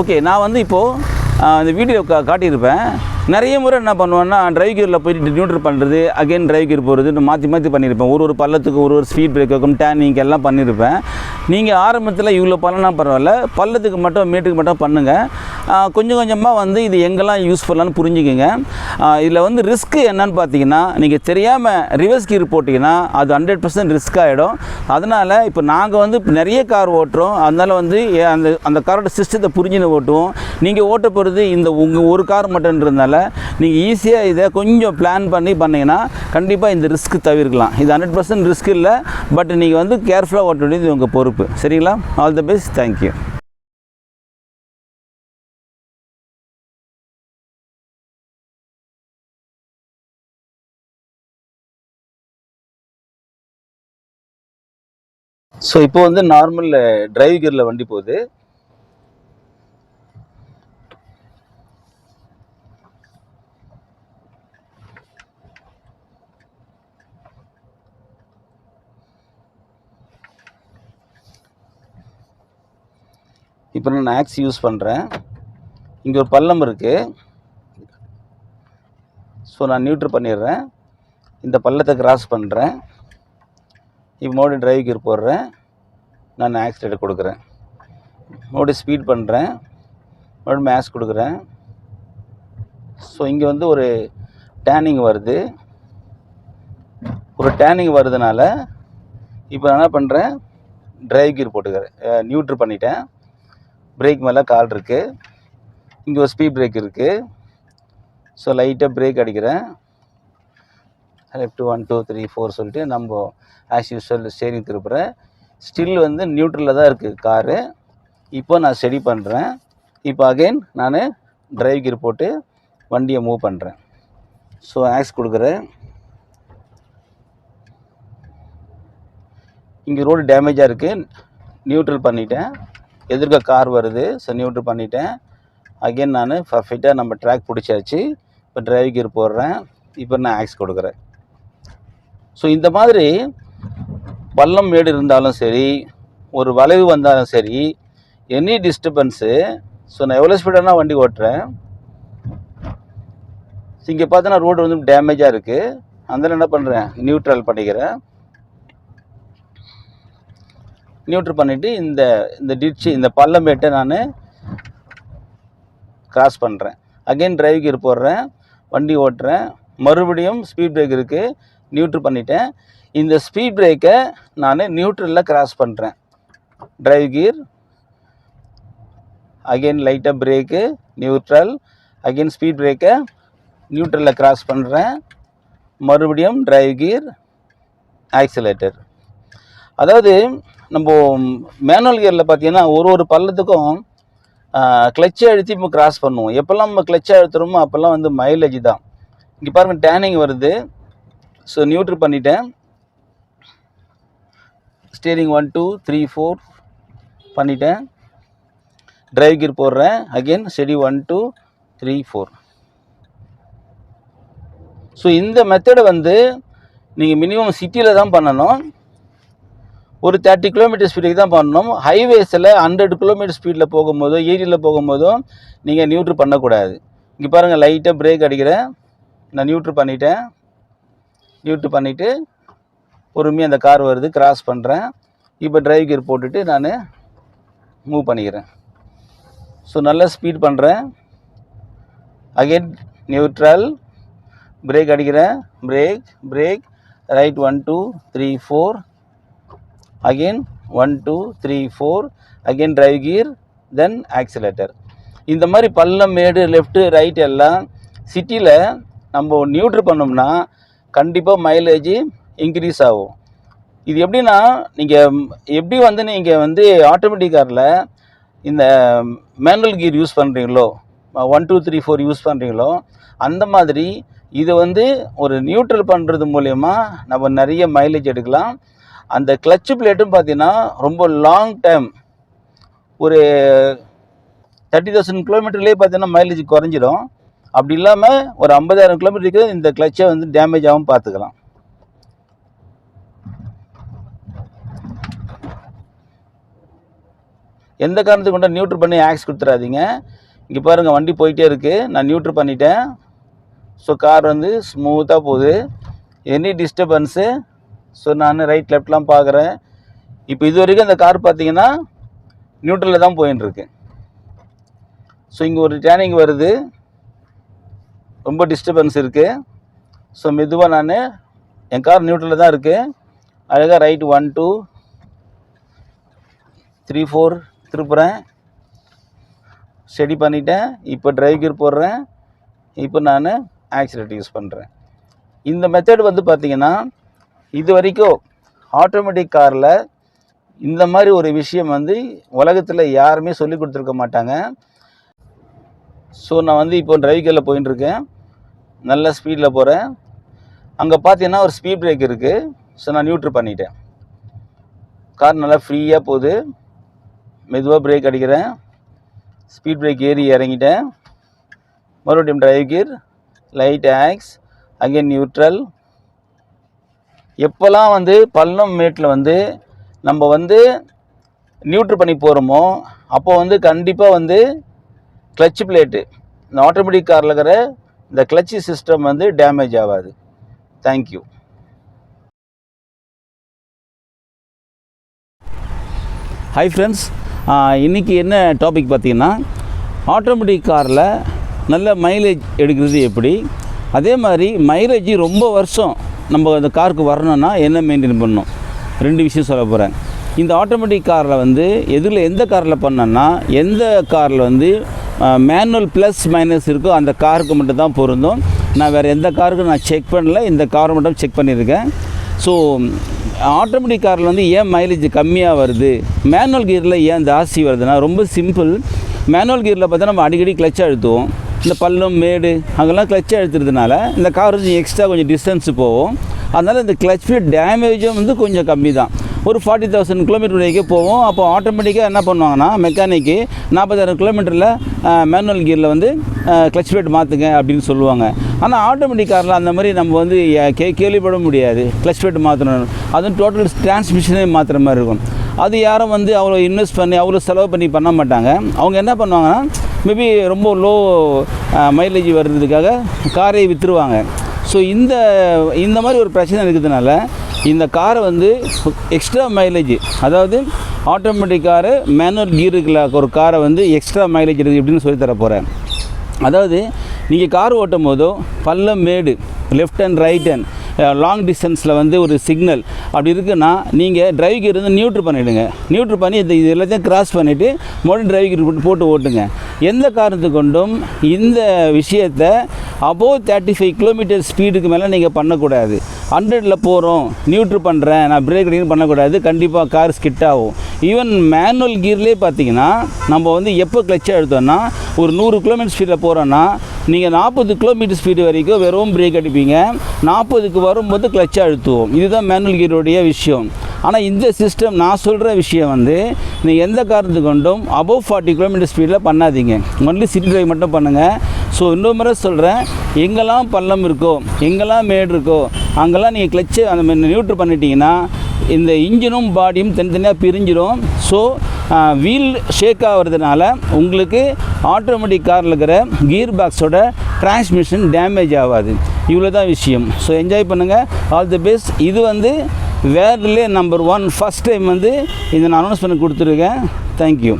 Okay நான் வந்து இப்போது இந்த வீடியோ கா காட்டியிருப்பேன். நிறைய முறை என்ன பண்ணுவேன்னா ட்ரைவ் கியரில் போயிட்டு நியூட்ரல் பண்ணுறது அகைன் ட்ரைவ் கியர் போகிறது மாற்றி மாற்றி பண்ணியிருப்பேன். ஒரு ஒரு பள்ளத்துக்கு ஒரு ஒரு ஸ்பீட் பிரேக்கும் டேனிங் எல்லாம் பண்ணியிருப்பேன். நீங்கள் ஆரம்பத்தில் இவ்வளோ பண்ணனா பரவாயில்ல. பள்ளத்துக்கு மட்டும் மேட்டுக்கு மட்டும் பண்ணுங்கள் கொஞ்சம் கொஞ்சமாக வந்து இது எங்கெல்லாம் யூஸ்ஃபுல்லானு புரிஞ்சுக்கங்க. இதில் வந்து ரிஸ்க்கு என்னன்னு பார்த்தீங்கன்னா நீங்கள் தெரியாமல் ரிவர்ஸ் கீர் போட்டிங்கன்னா அது ஹண்ட்ரட் பர்சன்ட் ரிஸ்க் ஆகிடும் அதனால் இப்போ நாங்கள் வந்து நிறைய கார் ஓட்டுறோம். அதனால் வந்து ஏ- அந்த அந்த காரோட சிஸ்டத்தை புரிஞ்சுன்னு ஓட்டுவோம். நீங்கள் ஓட்ட போகிறது இந்த உங்கள் ஒரு கார் மட்டும்ன்றதுனால நீங்கள் ஈஸியாக இதை கொஞ்சம் பிளான் பண்ணி பண்ணீங்கன்னா கண்டிப்பாக இந்த ரிஸ்க் தவிர்க்கலாம். இது ஹண்ட்ரட் பர்சன்ட் ரிஸ்க் இல்லை பட் நீங்கள் வந்து கேர்ஃபுல்லாக ஓட்ட வேண்டியது உங்கள் பொறுப்பு. சரிங்களா? All the best thank you so இப்போ வந்து நார்மல் டிரைவ் கியரில் வண்டி போகுது. இப்போ நான் ஆக்ஸ் யூஸ் பண்ணுறேன் இங்கே ஒரு பள்ளம் இருக்குது ஸோ நான் நியூட்ரு பண்ணிடுறேன். இந்த பள்ளத்தை கிராஸ் பண்ணுறேன் இப்போ மறுபடியும் டிரைவ் கியர் போடுறேன். நான் ஆக்சிலேட்டர் கொடுக்குறேன். மறுபடியும் ஸ்பீட் பண்ணுறேன் மறுபடியும் மேக்ஸ் கொடுக்குறேன். ஸோ இங்கே வந்து ஒரு டேனிங் வருது. ஒரு டேனிங் வருதுனால இப்போ நான் என்ன பண்ணுறேன் டிரைவ் கியர் போட்டுக்கிறேன். நியூட்ரு பண்ணிட்டேன். பிரேக் மேலே கால் இருக்குது இங்கே ஒரு ஸ்பீட் பிரேக் இருக்குது ஸோ லைட்டாக பிரேக் அடிக்கிறேன். Left one two three four சொல்லிட்டு நம்ம ஆஸ் யூஸ்வல் ஸ்டேரிங் திருப்புறேன். ஸ்டில் வந்து நியூட்ரலில் தான் இருக்குது காரு. இப்போ நான் ஸ்டடி பண்ணுறேன் இப்போ அகைன் நான் டிரைவ் கீர் போட்டு வண்டியை மூவ் பண்ணுறேன் ஸோ ஆக்ஸ் கொடுக்குறேன். இங்கே ரோடு டேமேஜாக இருக்குது நியூட்ரல் பண்ணிட்டேன். எதிர்க்க கார் வருது. ஸோ நியூட்ரல் பண்ணிட்டேன். அகைன் நான் பர்ஃபெக்டாக நம்ம ட்ராக் பிடிச்சாச்சு. இப்போ டிரைவ் கீர் போடுறேன். இப்போ நான் ஆக்ஸ் கொடுக்குறேன். ஸோ இந்த மாதிரி பள்ளம் மேடு இருந்தாலும் சரி ஒரு வளைவு வந்தாலும் சரி எனி டிஸ்டர்பன்ஸு ஸோ நான் எவ்வளோ ஸ்பீடான வண்டி ஓட்டுறேன். இங்கே பார்த்தோன்னா ரோடு வந்து டேமேஜாக இருக்குது அதில் என்ன பண்ணுறேன் நியூட்ரல் பண்ணிக்கிறேன். நியூட்ரல் பண்ணிவிட்டு இந்த இந்த டிச்சு இந்த பள்ளமேட்டை நான் கிராஸ் பண்ணுறேன் அகைன் டிரைவ் கீர் போடுறேன். வண்டி ஓட்டுறேன். மறுபடியும் ஸ்பீட் பிரேக் இருக்குது நியூட்ரு பண்ணிட்டேன். இந்த ஸ்பீட் பிரேக்கை நான் நியூட்ரலில் கிராஸ் பண்ணுறேன் ட்ரைவ் கீர் அகைன் லைட்டாக பிரேக்கு நியூட்ரல் அகைன் ஸ்பீட் பிரேக்கை நியூட்ரலில் கிராஸ் பண்ணுறேன் மறுபடியும் ட்ரைவ் கீர் ஆக்சிலேட்டர் அதாவது நம்ம மேனுவல் கியரில் பார்த்தீங்கன்னா ஒரு ஒரு பள்ளத்துக்கும் கிளச்சை அழுத்தி இப்போ கிராஸ் பண்ணுவோம். எப்போல்லாம் நம்ம கிளச்சை அழுத்துறோமோ அப்போல்லாம் வந்து மைலேஜ் தான். இங்கே பாருங்கள் டேனிங் வருது. ஸோ நியூட்ரு பண்ணிட்டேன். Steering one two three four பண்ணிட்டேன். ட்ரைவ் கீர் போடுறேன். Again steady one two three four so இந்த மெத்தடை வந்து நீங்கள் மினிமம் சிட்டியில் தான் பண்ணணும். ஒரு தேர்ட்டி கிலோமீட்டர் ஸ்பீடுக்கு தான் பண்ணணும். ஹைவேஸில் ஹண்ட்ரட் கிலோமீட்டர் ஸ்பீடில் போகும்போதோ ஏரியில் போகும்போதும் நீங்கள் நியூட்ரு பண்ணக்கூடாது. இங்கே பாருங்கள் லைட்டாக பிரேக் அடிக்கிறேன். நான் நியூட்ரு பண்ணிட்டேன். நியூட்ரு பண்ணிவிட்டு பொறுமையாக அந்த கார் வருது கிராஸ் பண்ணுறேன் இப்போ டிரைவ் கியர் போட்டுட்டு நான் மூவ் பண்ணிக்கிறேன். ஸோ நல்லா ஸ்பீட் பண்ணுறேன் அகைன் நியூட்ரல் பிரேக் அடிக்கிறேன். Brake brake right one two three four again one two three four again drive gear then accelerator இந்த மாதிரி பள்ளம் மேடு லெஃப்ட்டு ரைட் எல்லாம் சிட்டியில் நம்ம நியூட்ரு பண்ணோம்னா கண்டிப்பாக மைலேஜ் இன்க்ரீஸ் ஆகும். இது எப்படின்னா நீங்கள் எப்படி வந்து நீங்கள் வந்து ஆட்டோமேட்டிக் காரில் இந்த மேனுவல் கீர் யூஸ் பண்ணுறீங்களோ one two three four use பண்ணுறீங்களோ அந்த மாதிரி இதை வந்து ஒரு நியூட்ரல் பண்ணுறது மூலயமா நம்ம நிறைய மைலேஜ் எடுக்கலாம். அந்த கிளச்சு பிளேட்டும் பார்த்தீங்கன்னா ரொம்ப லாங் டைம் ஒரு தேர்ட்டி தௌசண்ட் கிலோமீட்டர்லேயே பார்த்தீங்கன்னா மைலேஜ் குறைஞ்சிடும். அப்படி இல்லாமல் ஒரு ஐம்பதாயிரம் கிலோமீட்டருக்கு இந்த கிளச்சை வந்து டேமேஜ் ஆகும் பார்த்துக்கலாம். எந்த காரணத்துக்கு கொண்டு நியூட்ரு பண்ணி ஆக்ஸ் கொடுத்துறாதீங்க. இங்கே பாருங்கள் வண்டி போயிட்டே இருக்குது நான் நியூட்ரு பண்ணிட்டேன். ஸோ கார் வந்து ஸ்மூத்தாக போகுது. எனி டிஸ்டர்பன்ஸு ஸோ நான் ரைட் லெஃப்ட்லாம் பார்க்குறேன் இப்போ இது வரைக்கும் அந்த கார் பார்த்தீங்கன்னா நியூட்ரலில் தான் போயின்னு இருக்கு. ஸோ இங்கே ஒரு டேனிங் வருது. ரொம்ப டிஸ்டர்பன்ஸ் இருக்குது ஸோ மெதுவாக நான் என் கார் நியூட்ரலில் தான் இருக்குது அழகாக right one two three four திருப்புறேன். Steady பண்ணிட்டேன். இப்போ டிரைவ் கியர் போடுறேன். இப்போ நான் ஆக்சிலேட்டர் யூஸ் பண்ணுறேன் இந்த மெத்தட் வந்து பார்த்திங்கன்னா இது வரைக்கும் ஆட்டோமேட்டிக் காரில் இந்த மாதிரி ஒரு விஷயம் வந்து உலகத்தில் யாருமே சொல்லி கொடுத்துருக்க மாட்டாங்க. ஸோ நான் வந்து இப்போ டிரைவ் கியரில் போயின்னு இருக்கேன் நல்ல ஸ்பீடில் போகிறேன் அங்கே பார்த்தீங்கன்னா ஒரு ஸ்பீட் பிரேக் இருக்குது ஸோ நான் நியூட்ரு பண்ணிட்டேன். கார் நல்லா ஃப்ரீயாக போகுது. மெதுவாக பிரேக் அடிக்கிறேன். ஸ்பீட் பிரேக் ஏறி இறங்கிட்டேன். மறுபடியும் டிரைவ் கீர் லைட் ஆக்ஸ் அகைன் நியூட்ரல் எப்போல்லாம் வந்து பள்ளம் மேட்டில் வந்து நம்ம வந்து நியூட்ரு பண்ணி போகிறோமோ அப்போ வந்து கண்டிப்பாக வந்து கிளச் பிளேட்டு இந்த ஆட்டோமேட்டிக் காரில் இருக்கிற இந்த கிளட்சி சிஸ்டம் வந்து டேமேஜ் ஆகாது. தேங்க்யூ ஹாய் ஃப்ரெண்ட்ஸ் இன்றைக்கி என்ன டாபிக் பார்த்தீங்கன்னா ஆட்டோமேட்டிக் காரில் நல்ல மைலேஜ் எடுக்கிறது எப்படி? அதே மாதிரி மைலேஜ் ரொம்ப வருஷம் நம்ம அந்த காருக்கு வரணும்னா என்ன மெயின்டைன் பண்ணணும்? ரெண்டு விஷயம் சொல்ல போகிறேன் இந்த ஆட்டோமேட்டிக் காரில் வந்து எதில் எந்த காரில் பண்ணோன்னா எந்த காரில் வந்து மேனுவல் ப்ளஸ் மைனஸ் இருக்கோ அந்த காருக்கு மட்டும் தான் பொருந்தும். நான் வேறு எந்த காருக்கும் நான் செக் பண்ணல இந்த காரை மட்டும் செக் பண்ணியிருக்கேன். ஸோ ஆட்டோமேட்டிக் காரில் வந்து ஏன் மைலேஜ் கம்மியாக வருது? மேனுவல் கியரில் ஏன் ஜாஸ்தி வருதுன்னா ரொம்ப சிம்பிள் மேனுவல் கியரில் பார்த்தா நம்ம அடிக்கடி கிளச் அழுத்துவோம் இந்த பள்ளம் மேடு அங்கெல்லாம் கிளச் அழுத்துறதுனால இந்த கார் கொஞ்சம் எக்ஸ்ட்ரா கொஞ்சம் டிஸ்டன்ஸ் போகும். அதனால் இந்த கிளச் ஃபீட் டேமேஜும் வந்து கொஞ்சம் கம்மி தான் ஒரு ஃபார்ட்டி தௌசண்ட் கிலோமீட்டர் வரைக்கும் போவோம். அப்போ ஆட்டோமேட்டிக்காக என்ன பண்ணுவாங்கன்னா மெக்கானிக்கு நாற்பதாயிரம் கிலோமீட்டரில் மேனுவல் கியரில் வந்து கிளச் பிளேட் மாற்றுங்க அப்படின்னு சொல்லுவாங்க. ஆனால் ஆட்டோமேட்டிக் காரில் அந்த மாதிரி நம்ம வந்து கே கேள்விப்பட முடியாது. கிளச் பிளேட் மாற்றணும் அதுவும் டோட்டல் டிரான்ஸ்மிஷனே மாற்றுற மாதிரி இருக்கும். அது யாரும் வந்து அவ்வளோ இன்வெஸ்ட் பண்ணி அவ்வளோ செலவு பண்ணி பண்ண மாட்டாங்க. அவங்க என்ன பண்ணுவாங்கன்னா மேபி ரொம்ப லோ மைலேஜ் வர்றதுக்காக காரை விற்றுருவாங்க ஸோ இந்த இந்த மாதிரி ஒரு பிரச்சனை இருக்கிறதுனால இந்த காரை வந்து எக்ஸ்ட்ரா மைலேஜ் அதாவது ஆட்டோமேட்டிக் காரு மேனுவல் கீருக்குள்ள ஒரு காரை வந்து எக்ஸ்ட்ரா மைலேஜ் இருக்குது எப்படின்னு சொல்லி தர போகிறேன் அதாவது நீங்கள் கார் ஓட்டும் போதோ பள்ளம் மேடு left and right and long டிஸ்டன்ஸில் வந்து ஒரு சிக்னல் அப்படி இருக்குன்னா நீங்கள் டிரைவ் கியர் வந்து நியூட்ரு பண்ணிவிடுங்க நியூட்ரு பண்ணி இது இது எல்லாத்தையும் கிராஸ் பண்ணிவிட்டு மறுபடியும் டிரைவ் கியர் போட்டு போட்டு ஓட்டுங்க. எந்த காரணத்து கொண்டும் இந்த விஷயத்தை அபோவ் தேர்ட்டி ஃபைவ் கிலோமீட்டர் ஸ்பீடுக்கு மேலே நீங்கள் பண்ணக்கூடாது. ஹண்ட்ரடில் போகிறோம் நியூட்ரு பண்ணுறேன் நான் பிரேக் அடிக்கணும் பண்ணக்கூடாது. கண்டிப்பாக கார் ஸ்கிட் ஆகும். ஈவன் மேனுவல் கியர்லேயே பார்த்தீங்கன்னா நம்ம வந்து எப்போ கிளச்சாக எடுத்தோம்னா ஒரு நூறு கிலோமீட்டர் ஸ்பீடில் போகிறோன்னா நீங்கள் நாற்பது கிலோமீட்டர் ஸ்பீடு வரைக்கும் வெறும் பிரேக் அடிப்பீங்க. நாற்பதுக்கு வரும்போது கிளச்சாக அழுத்துவோம். இதுதான் மேனுவல் கியருடைய விஷயம். ஆனால் இந்த சிஸ்டம் நான் சொல்கிற விஷயம் வந்து நீங்கள் எந்த காரணத்து கொண்டும் அபவ் ஃபார்ட்டி கிலோமீட்டர் ஸ்பீடில் பண்ணாதீங்க. ஒன்லி சிட்டி ட்ரைவ் மட்டும் பண்ணுங்கள் ஸோ இன்னொரு முறை சொல்கிறேன் எங்கெல்லாம் பள்ளம் இருக்கோ எங்கெல்லாம் மேடு இருக்கோ அங்கெல்லாம் நீங்கள் கிளச்சு அந்த நியூட்ரு பண்ணிட்டீங்கன்னா இந்த இன்ஜினும் பாடியும் தனித்தனியாக பிரிஞ்சிடும் ஸோ வீல் ஷேக் ஆகிறதுனால உங்களுக்கு ஆட்டோமேட்டிக் காரில் இருக்கிற கியர் பாக்ஸோட டிரான்ஸ்மிஷன் டேமேஜ் ஆகாது. இவ்வளோ தான் விஷயம். ஸோ என்ஜாய் பண்ணுங்கள் ஆல் தி பெஸ்ட் இது வந்து வேர்ல்ட்லே நம்பர் ஒன் ஃபஸ்ட் டைம் வந்து இதை நான் அனௌன்ஸ் பண்ணி கொடுத்துருக்கேன். தேங்க்யூ